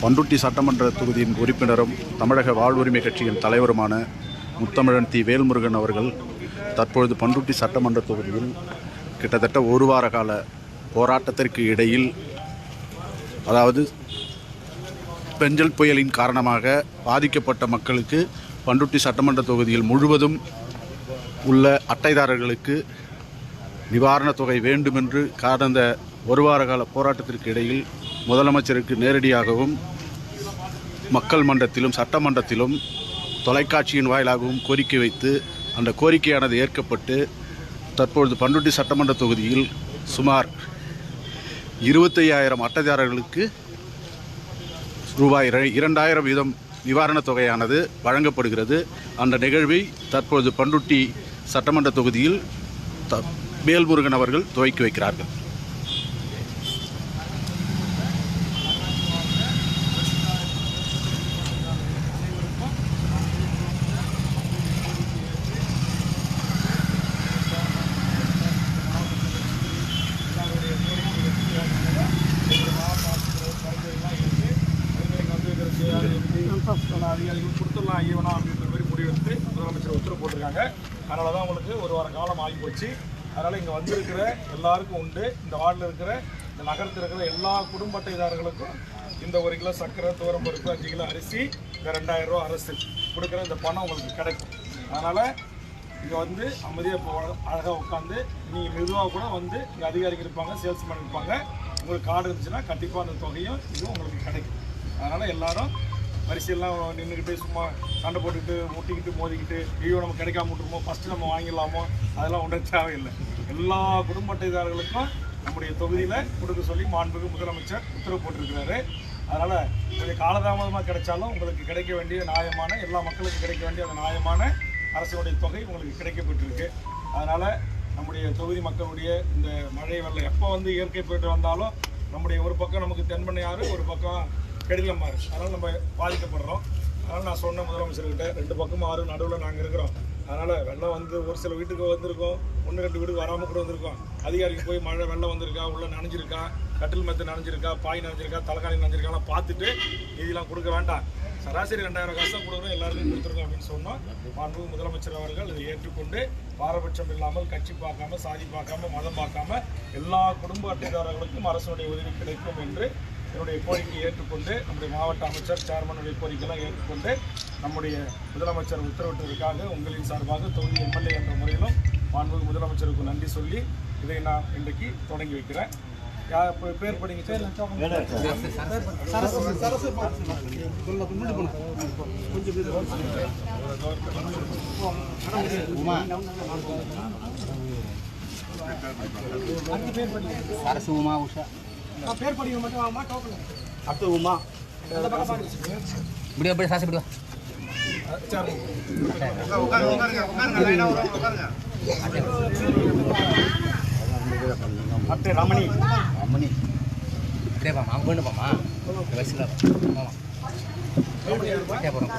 பண்டுட்டி சட்டமன்ற தொகுதியின் உறுப்பினரும் தமிழக வாழ்வுரிமை கட்சியின் தலைவருமான முத்தமிழன் தி. வேல்முருகன் அவர்கள் தற்பொழுது பண்டுட்டி சட்டமன்ற தொகுதியில் கிட்டத்தட்ட ஒரு வார கால போராட்டத்திற்கு இடையில் அதாவது பெஞ்சல் புயலின் காரணமாக பாதிக்கப்பட்ட மக்களுக்கு பண்டுட்டி சட்டமன்ற தொகுதியில் முழுவதும் உள்ள அட்டைதாரர்களுக்கு நிவாரணத் தொகை வேண்டுமென்று கடந்த ஒரு வார கால போராட்டத்திற்கு இடையில் முதலமைச்சருக்கு நேரடியாகவும் மக்கள் மன்றத்திலும் சட்டமன்றத்திலும் தொலைக்காட்சியின் வாயிலாகவும் கோரிக்கை வைத்து அந்த கோரிக்கையானது ஏற்கப்பட்டு தற்பொழுது பண்ருட்டி சட்டமன்ற தொகுதியில் சுமார் இருபத்தையாயிரம் அட்டைதாரர்களுக்கு ரூபாய் இரண்டாயிரம் வீதம் நிவாரணத் தொகையானது வழங்கப்படுகிறது. அந்த நிகழ்வை தற்பொழுது பண்டுட்டி சட்டமன்ற தொகுதியில் த வேல்முருகன் அவர்கள் துவக்கி வைக்கிறார்கள். அதிகாரிகள் கொடுத்துடலாம் ஐயவனா அப்படின்ற மாதிரி முடிவெடுத்து முதலமைச்சர் உத்தரவு போட்டிருக்காங்க. அதனால தான் உங்களுக்கு ஒரு வார காலம் ஆகி போச்சு அதனால் இங்கே வந்திருக்கிற எல்லாருக்கும் உண்டு. இந்த வார்டில் இருக்கிற இந்த நகரத்தில் இருக்கிற எல்லா குடும்ப அட்டைதாரர்களுக்கும் இந்த ஒரு கிலோ சர்க்கரை துவரம் பருப்பு அஞ்சு கிலோ அரிசி இந்த ரெண்டாயிரம் ரூபா அரசு கொடுக்குற இந்த பணம் உங்களுக்கு கிடைக்கும். அதனால் இங்கே வந்து அமைதியாக இப்போ அழகாக உட்காந்து நீங்கள் மெதுவாக கூட வந்து இங்கே அதிகாரிகள் இருப்பாங்க சேல்ஸ்மேன் இருப்பாங்க. உங்களுக்கு கார்டு இருந்துச்சுன்னா கண்டிப்பாக அந்த தொகையும் இதுவும் உங்களுக்கு கிடைக்கும். அதனால் எல்லாரும் வரிசையெல்லாம் நின்றுக்கிட்டு சும்மா சண்டை போட்டுக்கிட்டு முட்டிக்கிட்டு மோதிக்கிட்டு ஐயோ நம்ம கிடைக்காம விட்டுருமோ ஃபஸ்ட்டு நம்ம வாங்கிடலாமோ அதெல்லாம் ஒன்றும் தேவையில்லை. எல்லா குடும்ப அட்டைதாரர்களுக்கும் நம்முடைய தொகுதியில் கொடுக்க சொல்லி மாண்புக்கு முதலமைச்சர் உத்தரவு போட்டிருக்கிறாரு. அதனால் கொஞ்சம் காலதாமதமாக கிடைச்சாலும் உங்களுக்கு கிடைக்க வேண்டிய நியாயமான எல்லா மக்களுக்கும் கிடைக்க வேண்டிய அந்த நியாயமான அரசுடைய தொகை உங்களுக்கு கிடைக்கப்பட்டிருக்கு. அதனால் நம்முடைய தொகுதி மக்களுடைய இந்த மழை வெள்ளம் எப்போ வந்து இயற்கை போயிட்டு வந்தாலும் நம்முடைய ஒரு பக்கம் நமக்கு தென்பண்ணையாறு ஒரு பக்கம் கடினம் இருக்குது அதனால் நம்ம பாதிக்கப்படுறோம். அதனால் நான் சொன்ன முதலமைச்சர்கிட்ட ரெண்டு பக்கமும் ஆறு நடுவில் நாங்கள் இருக்கிறோம். அதனால் வெள்ளம் வந்து ஒரு சில வீட்டுக்கு வந்திருக்கோம். ஒன்று ரெண்டு வீட்டுக்கு வராமல் கூட வந்திருக்கோம். அதிகாரிக்கு போய் மழை வெள்ளம் வந்திருக்கா? உள்ளே நனைஞ்சிருக்கா? கட்டில் மெத்து நனைஞ்சிருக்கா? பாய் நனைஞ்சிருக்கா? தலைக்காணி நனைஞ்சிருக்காலாம் பார்த்துட்டு இதெல்லாம் கொடுக்க வேண்டாம். சராசரி ரெண்டாயிரம் காசு தான் கொடுக்குறோம் எல்லாருக்கும் கொடுத்துருக்கோம் அப்படின்னு சொன்னோம். மாண்பு முதலமைச்சர் அவர்கள் இதை ஏற்றுக்கொண்டு பாரபட்சம் இல்லாமல் கட்சி பார்க்காம சாதி பார்க்காம மதம் பார்க்காம எல்லா குடும்ப அட்டைதாரர்களுக்கும் அரசுடைய உதவி கிடைக்கும் என்று என்னுடைய கோரிக்கையை ஏற்றுக்கொண்டு நம்முடைய மாவட்ட அமைச்சர் சேர்மனுடைய கோரிக்கையெல்லாம் ஏற்றுக்கொண்டு நம்முடைய முதலமைச்சர் உத்தரவிட்டதற்காக உங்களின் சார்பாக தொகுதி எம்எல்ஏ என்ற முறையிலும் மாண்புமிகு முதலமைச்சருக்கு நன்றி சொல்லி இதை நான் இன்றைக்கு தொடங்கி வைக்கிறேன். யார் இப்போ பேர் படிங்க. சார் அரசு உமா உஷா. பேர் படிங்க மட்டும் வாங்கம்மா டோக்கன் அடுத்து உமா. இப்படி எப்படி சாசி இப்படி வா. அட்டை ரமணி. அம்மனி இப்படியே பாமா அவங்க கொண்டு பாமா வயசுல ஆமா அப்படியே போகிறோம்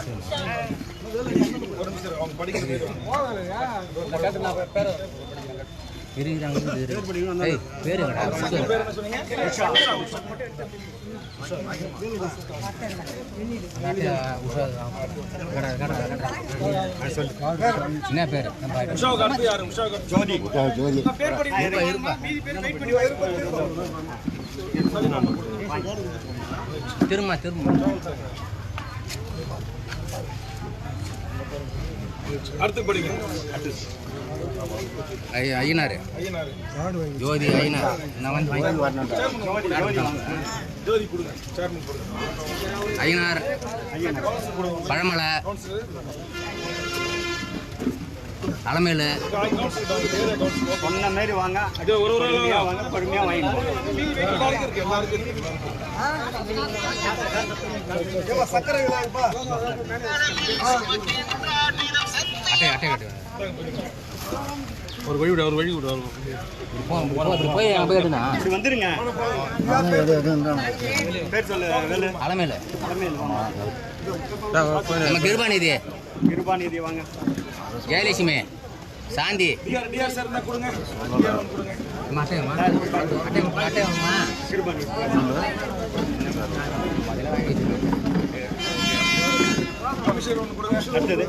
ஒரு நிமிஷம் அவங்க படிக்கிறது என்ன பேர்? ஜோதி. ஜோதி. பேர் படிங்க மீதி பேர் வெயிட் பண்ணி திரும்ப திரும்ப. அடுத்து படிங்க. ஐயனார் ஐயனாரு. ஜோதி ஐயனார். கொடுங்க. ஐயனார். பழமலை. அலமேலு சொன்ன மாதிரி வாங்க. ஒரு ஒரு வாங்க. பொறுமையா வாங்கிக்கோ. மீதி அட்டை அட்டை கட்டு ஒரு வழி விட ஒரு வழி விட இப்படி போய் இப்படி வந்துருங்க. பேர் சொல்லு அலமேலு நம்ம கிருபாநிதி கிருபாநிதி வாங்க. ஜெயலட்சுமி சாந்தி. கொடுங்க.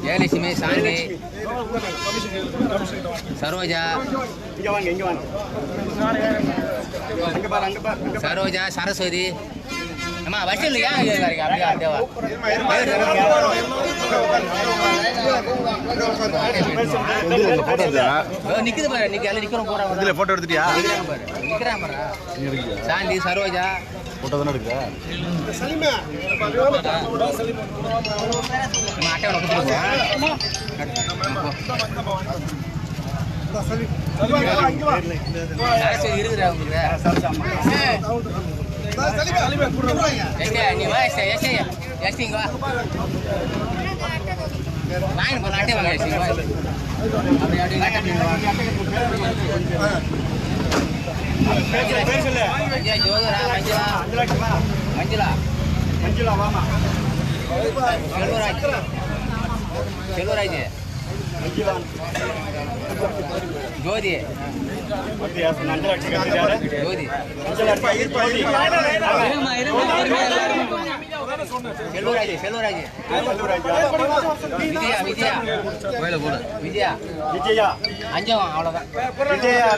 ஜெயலட்சுமி சாந்தி சரோஜா. சரோஜா சரஸ்வதி. அம்மா வசூல் ஏன் இங்க இருக்காரு? அப்படியே அப்படியே வா. ஃபோட்டோ எடுத்தியா இதோ நிக்குது பாரு நிக்க எல்லாம் நிக்கிறோம் போறாங்க இதில் ஃபோட்டோ எடுத்துட்டியா? நிக்கிறாங்க பாரு. நிக்கிறாங்க பாரு. சாந்தி சரோஜா. ஃபோட்டோ தானே எடுக்க? அம்மா அட்டை உனக்கு கொடுத்துருவோம் சரஸ்வதி இருக்குதா உங்களுக்கு எஸ்டே நீ வா எஸ்டே எஸ்டே எஸ்டி இங்க வா வாங்கிட்டு போன அட்டை வாங்க அப்படி அப்படி மஞ்சளா ஜோதரா மஞ்சளா? மஞ்சளா? மஞ்சுளா வாமா செல்வராஜ். செல்வராஜ் ஜோதி. ஜோதி. அஞ்சலட்சுமி ஜோதி செல்வராஜ் செல்வராஜ் விஜயா விஜயா விஜயா விஜயா அஞ்சவன் அவ்வளோதான் விஜயா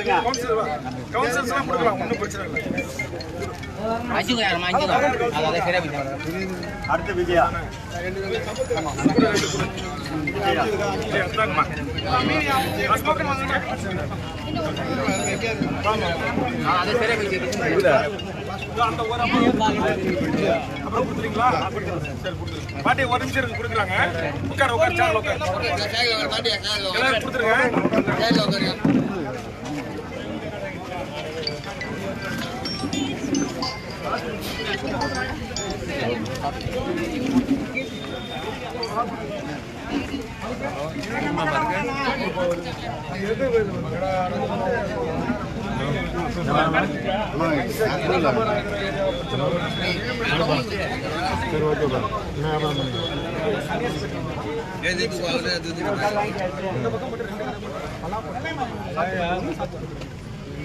அஞ்சுங்க அஞ்சுங்க சரியா அடுத்து விஜயா அது சரியா அந்த ஒரு அப்புறம் கொடுத்துறீங்களா? சரி பாட்டி ஒரு நிமிஷம் இருக்கு கொடுக்குறாங்க. உட்கார் உட்கார். சேரில் உட்கார். எல்லாரும் கொடுத்துருங்க.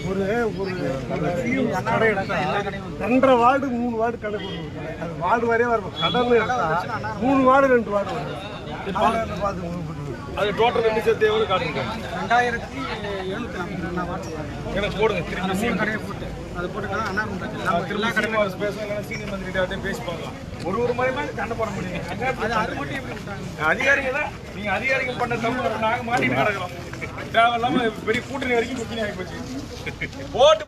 ஒரு ஒரு ரெண்டரை வார்டு மூணு வார்டு கடை அது வார்டு வரையே வரும் கடன் எடுத்தா மூணு வார்டு ரெண்டு வார்டு வரும் பார்த்து அது டோட்டல் ரெண்டு சேர்த்து எவ்வளோ காட்டுங்க ரெண்டாயிரத்தி நாற்பத்தி எனக்கு போடுங்க திரும்பி மூணு கடையை போட்டு அது போட்டுக்கலாம் அண்ணா எல்லா கடையும் பேசுவோம் இல்லைன்னா சீனியர் மந்திரிகிட்ட பேசி பார்க்கலாம் ஒரு ஒரு முறையுமா கண்ட போட முடியுங்க அது அது மட்டும் எப்படி அதிகாரிகள் தான் நீங்க அதிகாரிகள் பண்ண தப்பு நாங்க மாட்டிட்டு கிடக்கிறோம். தேவையில்லாம பெரிய கூட்டணி வரைக்கும் பிரச்சனை ஆகி போச்சு. ஓட்டு